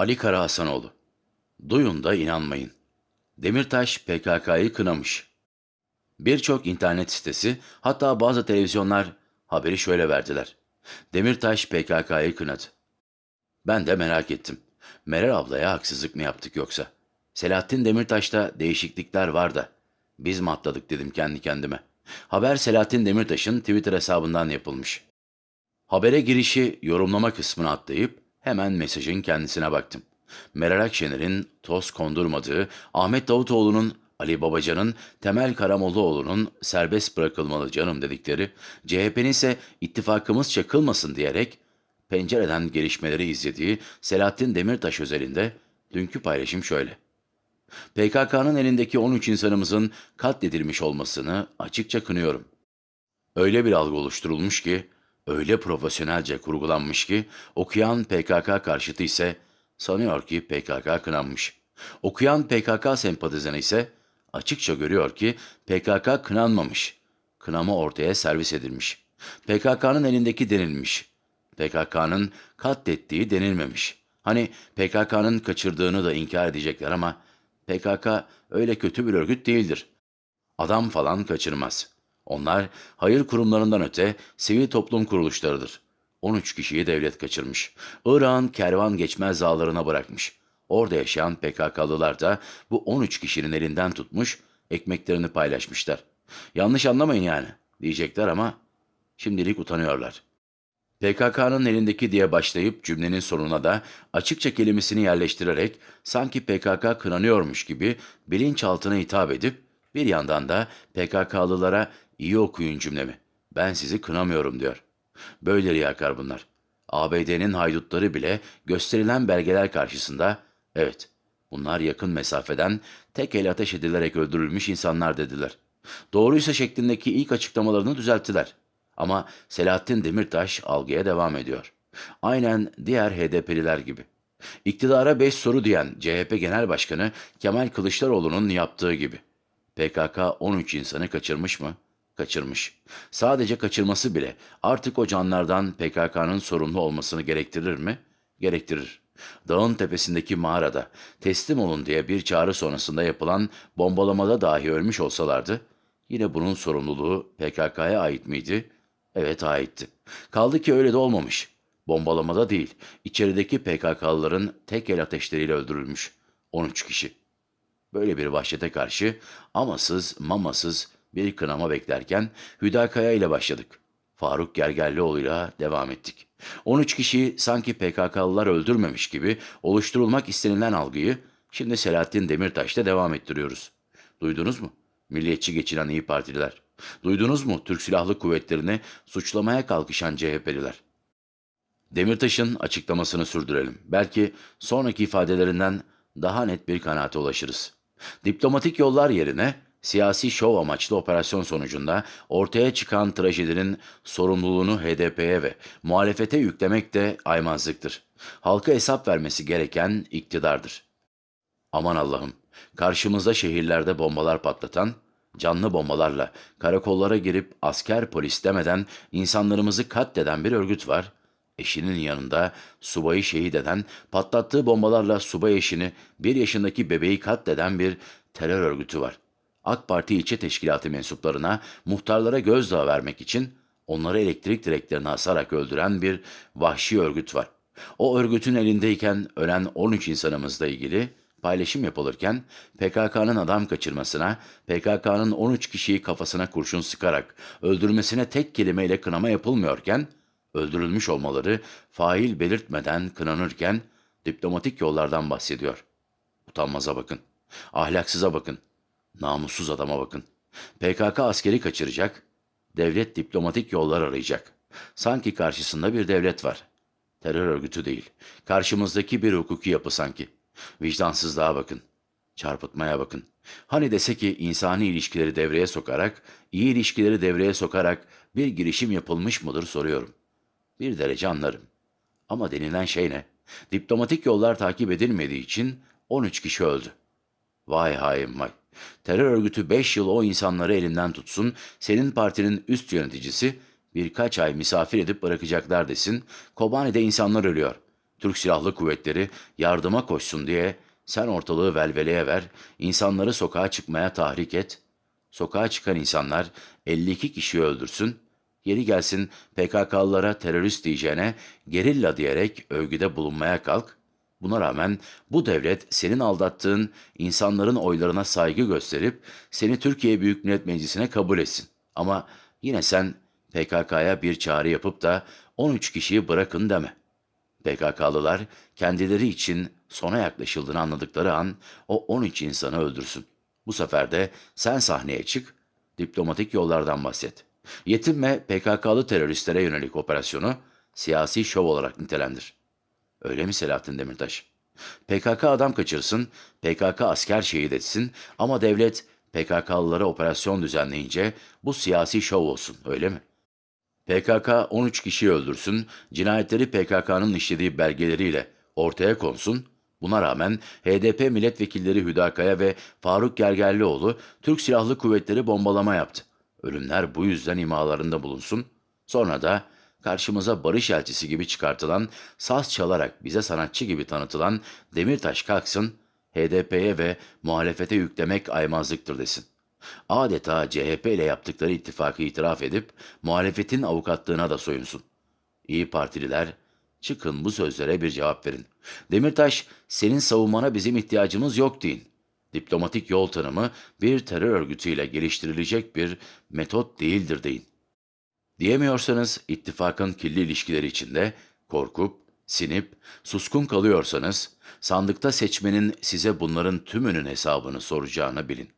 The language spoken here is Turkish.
Ali Kara Hasanoğlu. Duyun da inanmayın. Demirtaş PKK'yı kınamış. Birçok internet sitesi, hatta bazı televizyonlar haberi şöyle verdiler. Demirtaş PKK'yı kınadı. Ben de merak ettim. Meral ablaya haksızlık mı yaptık yoksa? Selahattin Demirtaş'ta değişiklikler var da. Biz mi atladık dedim kendi kendime. Haber Selahattin Demirtaş'ın Twitter hesabından yapılmış. Habere girişi yorumlama kısmına atlayıp hemen mesajın kendisine baktım. Meral Akşener'in toz kondurmadığı, Ahmet Davutoğlu'nun, Ali Babacan'ın, Temel Karamollaoğlu'nun serbest bırakılmalı canım dedikleri, CHP'nin ise ittifakımız çakılmasın diyerek pencereden gelişmeleri izlediği Selahattin Demirtaş özelinde dünkü paylaşım şöyle. PKK'nın elindeki 13 insanımızın katledilmiş olmasını açıkça kınıyorum. Öyle bir algı oluşturulmuş ki, öyle profesyonelce kurgulanmış ki, okuyan PKK karşıtı ise sanıyor ki PKK kınanmış. Okuyan PKK sempatizanı ise açıkça görüyor ki PKK kınanmamış. Kınama ortaya servis edilmiş. PKK'nın elindeki denilmiş. PKK'nın katlettiği denilmemiş. Hani PKK'nın kaçırdığını da inkar edecekler ama PKK öyle kötü bir örgüt değildir. Adam falan kaçırmaz. Onlar hayır kurumlarından öte sivil toplum kuruluşlarıdır. 13 kişiyi devlet kaçırmış. Irak'ın kervan geçmez dağlarına bırakmış. Orada yaşayan PKK'lılar da bu 13 kişinin elinden tutmuş, ekmeklerini paylaşmışlar. Yanlış anlamayın yani diyecekler ama şimdilik utanıyorlar. PKK'nın elindeki diye başlayıp cümlenin sonuna da açıkça kelimesini yerleştirerek sanki PKK kınanıyormuş gibi bilinçaltına hitap edip bir yandan da PKK'lılara iyi okuyun cümlemi. Ben sizi kınamıyorum diyor. Böyle riyakar bunlar. ABD'nin haydutları bile gösterilen belgeler karşısında evet bunlar yakın mesafeden tek el ateş edilerek öldürülmüş insanlar dediler. Doğruysa şeklindeki ilk açıklamalarını düzelttiler. Ama Selahattin Demirtaş algıya devam ediyor. Aynen diğer HDP'liler gibi. İktidara 5 soru diyen CHP Genel Başkanı Kemal Kılıçdaroğlu'nun yaptığı gibi. PKK 13 insanı kaçırmış mı? Kaçırmış. Sadece kaçırması bile artık o canlardan PKK'nın sorumlu olmasını gerektirir mi? Gerektirir. Dağın tepesindeki mağarada teslim olun diye bir çağrı sonrasında yapılan bombalamada dahi ölmüş olsalardı, yine bunun sorumluluğu PKK'ya ait miydi? Evet aitti. Kaldı ki öyle de olmamış. Bombalamada değil, içerideki PKK'lıların tek el ateşleriyle öldürülmüş. 13 kişi. Böyle bir vahşete karşı amasız mamasız bir kınama beklerken Hüdakaya ile başladık. Faruk Gergerlioğlu'yla devam ettik. 13 kişiyi sanki PKK'lılar öldürmemiş gibi oluşturulmak istenilen algıyı şimdi Selahattin Demirtaş'ta devam ettiriyoruz. Duydunuz mu? Milliyetçi geçinen iyi Partililer. Duydunuz mu Türk Silahlı Kuvvetleri'ni suçlamaya kalkışan CHP'liler? Demirtaş'ın açıklamasını sürdürelim. Belki sonraki ifadelerinden daha net bir kanaate ulaşırız. Diplomatik yollar yerine siyasi şov amaçlı operasyon sonucunda ortaya çıkan trajedinin sorumluluğunu HDP'ye ve muhalefete yüklemek de aymazlıktır. Halka hesap vermesi gereken iktidardır. Aman Allah'ım, karşımızda şehirlerde bombalar patlatan, canlı bombalarla karakollara girip asker polis demeden insanlarımızı katleden bir örgüt var. Eşinin yanında subayı şehit eden, patlattığı bombalarla subay eşini, bir yaşındaki bebeği katleden bir terör örgütü var. AK Parti ilçe teşkilatı mensuplarına, muhtarlara gözdağı vermek için onları elektrik direklerine asarak öldüren bir vahşi örgüt var. O örgütün elindeyken ölen 13 insanımızla ilgili paylaşım yapılırken PKK'nın adam kaçırmasına, PKK'nın 13 kişiyi kafasına kurşun sıkarak öldürmesine tek kelimeyle kınama yapılmıyorken, öldürülmüş olmaları fail belirtmeden kınanırken diplomatik yollardan bahsediyor. Utanmaza bakın. Ahlaksıza bakın. Namussuz adama bakın. PKK askeri kaçıracak, devlet diplomatik yollar arayacak. Sanki karşısında bir devlet var. Terör örgütü değil. Karşımızdaki bir hukuki yapı sanki. Vicdansızlığa bakın. Çarpıtmaya bakın. Hani dese ki insani ilişkileri devreye sokarak, iyi ilişkileri devreye sokarak bir girişim yapılmış mıdır soruyorum. Bir derece anlarım. Ama denilen şey ne? Diplomatik yollar takip edilmediği için 13 kişi öldü. Vay hain vay. Terör örgütü 5 yıl o insanları elinden tutsun, senin partinin üst yöneticisi birkaç ay misafir edip bırakacaklar desin, Kobani'de insanlar ölüyor. Türk Silahlı Kuvvetleri yardıma koşsun diye sen ortalığı velveleye ver, insanları sokağa çıkmaya tahrik et. Sokağa çıkan insanlar 52 kişiyi öldürsün, yeri gelsin PKK'lılara terörist diyeceğine gerilla diyerek övgüde bulunmaya kalk. Buna rağmen bu devlet senin aldattığın insanların oylarına saygı gösterip seni Türkiye Büyük Millet Meclisi'ne kabul etsin. Ama yine sen PKK'ya bir çağrı yapıp da 13 kişiyi bırakın deme. PKK'lılar kendileri için sona yaklaşıldığını anladıkları an o 13 insanı öldürsün. Bu sefer de sen sahneye çık, diplomatik yollardan bahset. Yetinme PKK'lı teröristlere yönelik operasyonu siyasi şov olarak nitelendir. Öyle mi Selahattin Demirtaş? PKK adam kaçırsın, PKK asker şehit etsin ama devlet PKK'lılara operasyon düzenleyince bu siyasi şov olsun, öyle mi? PKK 13 kişiyi öldürsün, cinayetleri PKK'nın işlediği belgeleriyle ortaya konsun. Buna rağmen HDP milletvekilleri Hüdakaya ve Faruk Gergerlioğlu Türk Silahlı Kuvvetleri bombalama yaptı. Ölümler bu yüzden imalarında bulunsun. Sonra da karşımıza barış elçisi gibi çıkartılan, saz çalarak bize sanatçı gibi tanıtılan Demirtaş kalksın, HDP'ye ve muhalefete yüklemek aymazlıktır desin. Adeta CHP ile yaptıkları ittifakı itiraf edip muhalefetin avukatlığına da soyunsun. İyi Partililer, çıkın bu sözlere bir cevap verin. Demirtaş, senin savunmana bizim ihtiyacımız yok deyin. Diplomatik yol tanımı bir terör örgütüyle geliştirilecek bir metot değildir deyin. Diyemiyorsanız ittifakın kirli ilişkileri içinde korkup, sinip, suskun kalıyorsanız sandıkta seçmenin size bunların tümünün hesabını soracağını bilin.